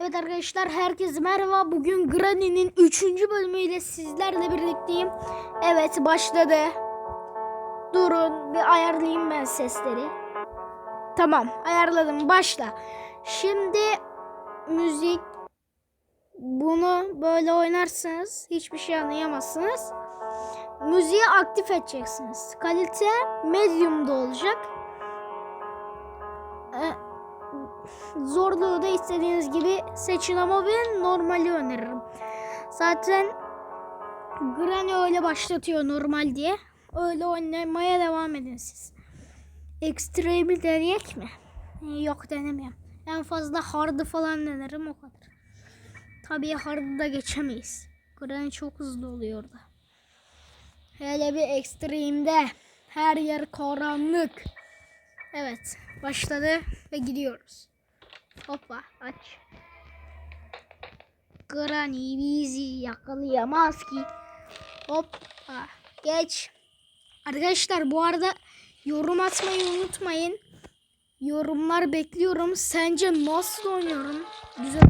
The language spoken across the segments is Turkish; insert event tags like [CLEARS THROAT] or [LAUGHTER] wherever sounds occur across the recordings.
Evet arkadaşlar herkese merhaba. Bugün Granny'nin 3. bölümüyle sizlerle birlikteyim. Evet başladı. Durun bir ayarlayayım ben sesleri. Tamam ayarladım başla. Şimdi müzik bunu böyle oynarsanız hiçbir şey anlayamazsınız. Müziği aktif edeceksiniz. Kalite medium'da olacak. Ee, zorluğu da istediğiniz gibi seçin ama ben normali öneririm. Zaten Granny öyle başlatıyor normal diye. Öyle oynamaya devam edin siz. Extreme'i deneyek mi? Ee, Yok denemiyorum. En fazla hard'ı falan denerim o kadar. Tabii hard'ı da geçemeyiz. Granny çok hızlı oluyor orada. Hele bir extreme'de her yer karanlık. Evet başladı ve gidiyoruz. Hoppa aç. Granny bizi yakalayamaz ki. Hoppa geç. Arkadaşlar bu arada yorum atmayı unutmayın. Yorumlar bekliyorum. Sence nasıl oynuyorum? Güzel.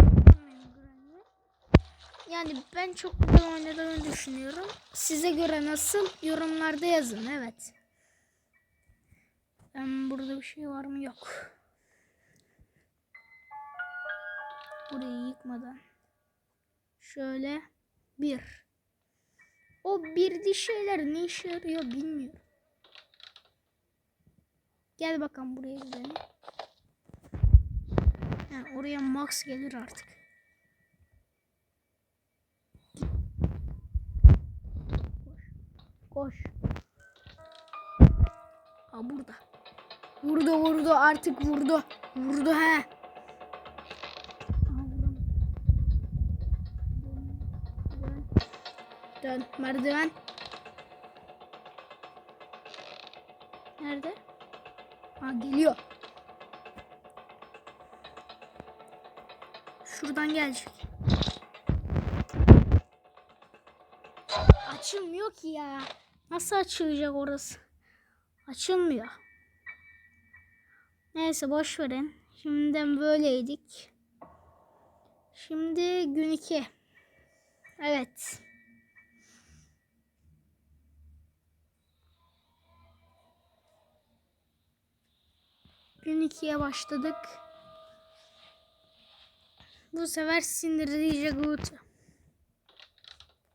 Yani ben çok güzel oynadığımı düşünüyorum. Size göre nasıl? Yorumlarda yazın. Evet. Ben burada bir şey var mı? Yok. Burayı yıkmadan. Şöyle bir. O birdi şeyler ne işe yarıyor bilmiyorum. Gel bakalım buraya gidelim. Ha, oraya max gelir artık. Koş. Ha burada. Vurdu vurdu artık vurdu. Vurdu he. Dön. Merdiven. Nerede? Ha geliyor. Şuradan gelecek. Açılmıyor ki ya. Nasıl açılacak orası? Açılmıyor. Neyse boş verin. Şimdiden böyleydik. Şimdi gün 2. Evet. Gün 2'ye başladık. Bu sefer sinirlice Gutu.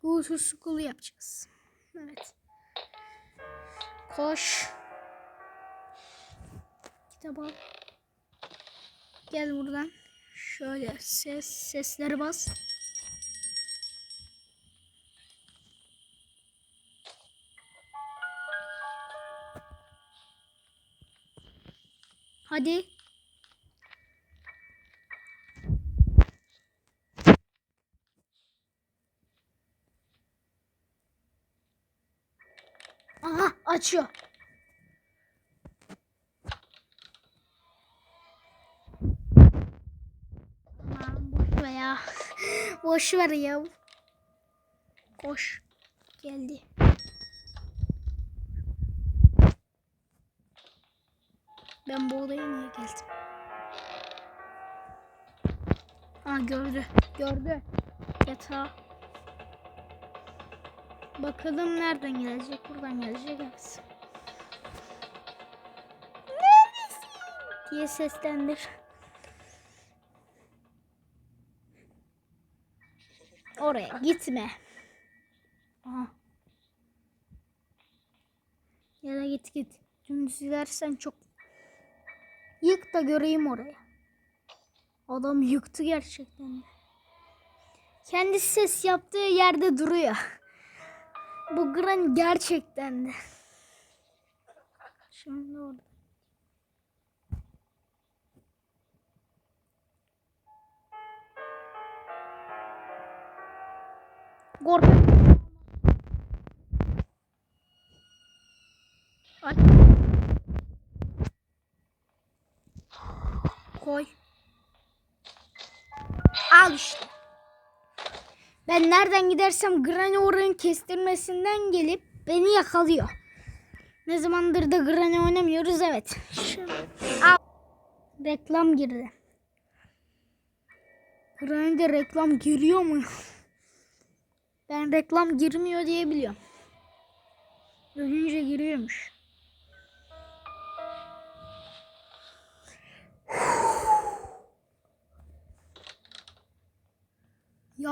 Gutu School yapacağız. Evet. Koş. Kitap al. Gel buradan. Şöyle ses sesleri bas. Hadi. Aha açıyor. Aman ya. boş ver ya. [LAUGHS] Koş. Geldi. Ben bu odaya niye geldim? Ha gördü. Gördü. Yatağı. Bakalım nereden gelecek? Buradan gelecek. Evet. Neredesin? Diye seslendir. Oraya gitme. Aha. Ya da git git. Dümdüz ilersen çok Yık da göreyim oraya. Adam yıktı gerçekten de. Kendisi ses yaptığı yerde duruyor. Bu Gran gerçekten de. Şimdi orada. Kork. Aç. Koy. Al işte. Ben nereden gidersem Granny oranın kestirmesinden gelip beni yakalıyor. Ne zamandır da Granny oynamıyoruz evet. Al. Reklam girdi. Granny'de reklam giriyor mu? Ben reklam girmiyor diye biliyorum. Ölünce giriyormuş.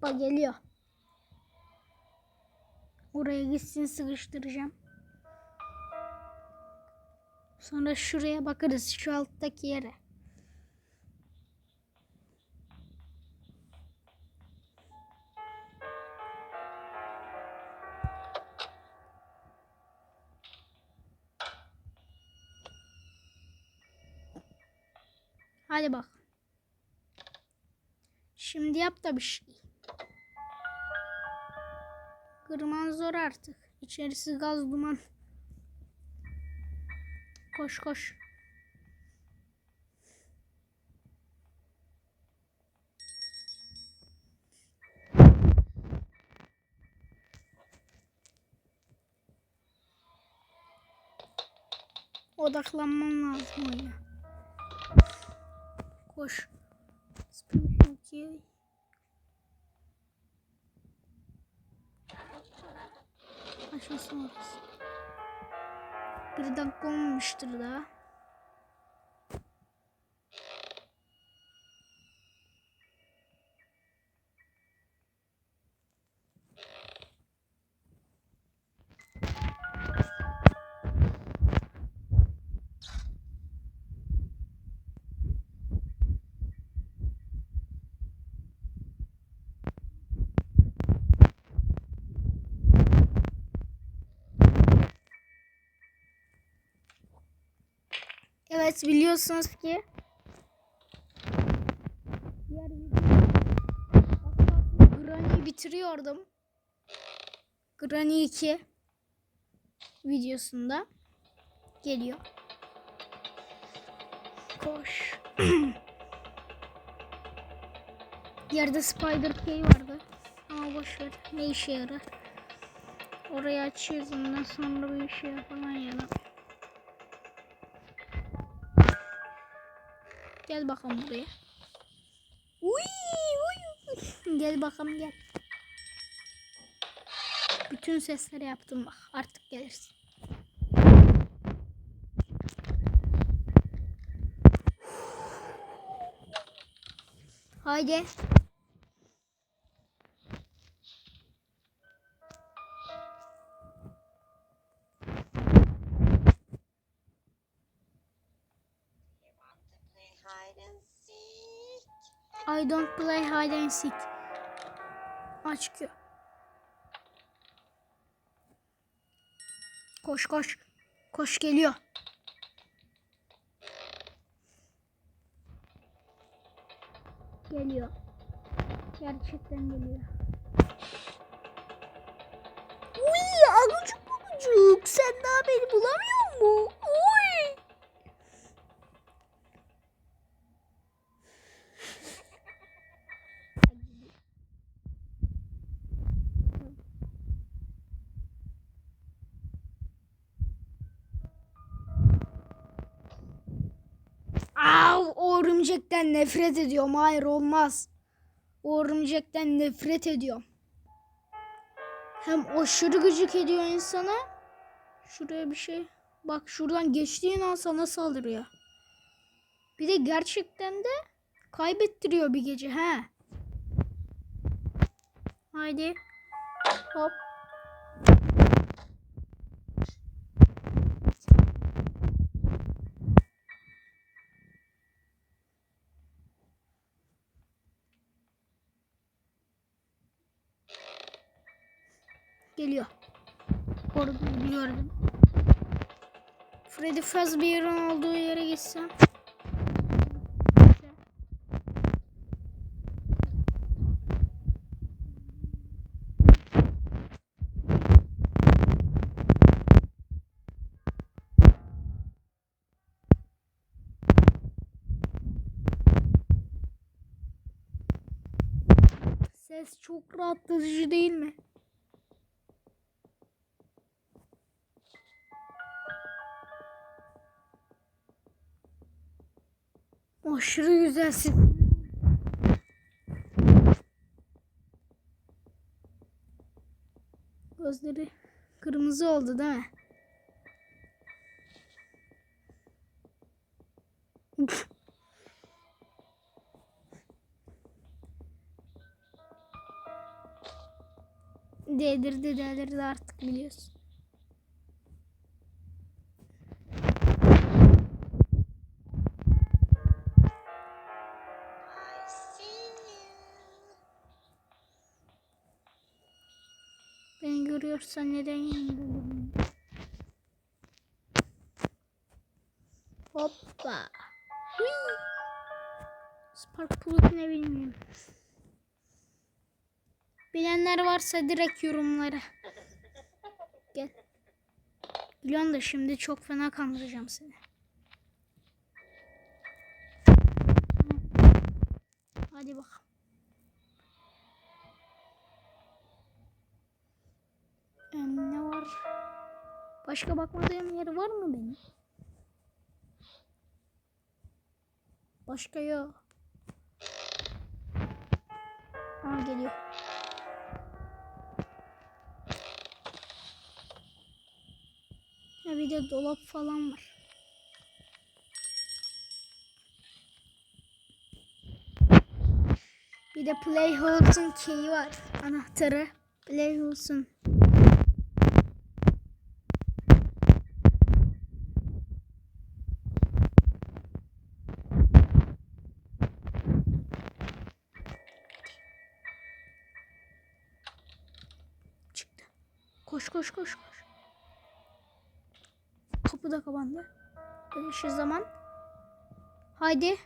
Hoppa geliyor. Oraya gitsin sıkıştıracağım. Sonra şuraya bakarız şu alttaki yere. Hadi bak. Şimdi yap da bir şey. Kırman zor artık. İçerisi gaz duman. Koş koş. Odaklanman lazım oyuna. Koş. Spin Aşağısı orası. Bir dakika olmamıştır daha. Evet biliyorsunuz ki diğer Granny'i bitiriyordum. Granny 2 videosunda geliyor. Koş. [CLEARS THROAT] Yerde Spider Key vardı. Ama boş ver. Ne işe yarar? Orayı açıyoruz ondan sonra bir şey falan yarar. Gel bakalım buraya. Uy, uy. Gel bakalım gel. Bütün sesleri yaptım bak. Artık gelirsin. Haydi. Don't play hide and seek. Aç ki. Koş koş. Koş geliyor. Geliyor. Gerçekten geliyor. Uy agucuk agucuk. Sen daha beni bulamıyor mu? Uy. Örümcekten nefret ediyorum. Hayır olmaz. O örümcekten nefret ediyorum. Hem aşırı gıcık ediyor insana. Şuraya bir şey. Bak şuradan geçtiğin an sana saldırıyor. Bir de gerçekten de kaybettiriyor bir gece. He. Haydi. Hop. Geliyor. Gördüm, gördüm. Freddy Fazbear'ın olduğu yere gitsem. Ses çok rahatlatıcı değil mi? Aşırı güzelsin. Gözleri kırmızı oldu değil mi? [LAUGHS] Değdirdi delirdi artık biliyorsun. Görüyorsan neden durmuyorsun? Hoppa. Hui. Spark Plug ne bilmiyorum. Bilenler varsa direkt yorumlara. Gel. Biliyorsun da şimdi çok fena kandıracağım seni. Hadi bakalım. Var? Başka bakmadığım yer var mı benim? Başka yok. Aa geliyor. Ha bir de dolap falan var. Bir de Playhouse'un key'i var. Anahtarı. Playhouse'un. Çıktı. Koş koş koş. Kapı da kapandı. Şu zaman. Haydi.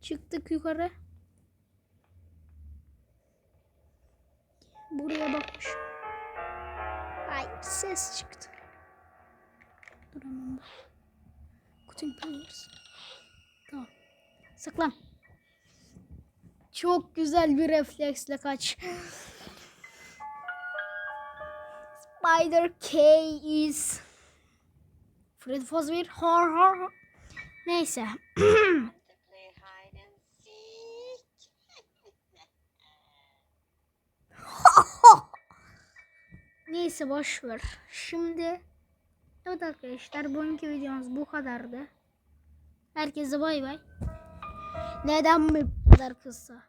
Çıktık yukarı. Buraya bakmış. Ay ses çıktı. Bak. Kutuyu koyuyoruz. Tamam. Saklan. Çok güzel bir refleksle kaç. Spider K is Fred Fazbear har har har. Neyse. [CLEARS THROAT] Neyse boş ver. Şimdi evet arkadaşlar bugünkü videomuz bu kadardı. Herkese bay bay. Neden bu kadar kısa?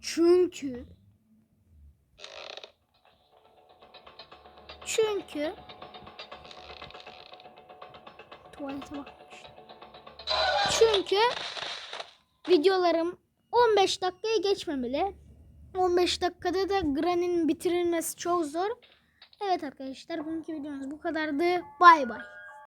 Çünkü çünkü tuvalete bakmış. Çünkü videolarım 15 dakikaya geçmemeli. 15 dakikada da Granny'nin bitirilmesi çok zor. Evet arkadaşlar bugünkü videomuz bu kadardı. Bay bay.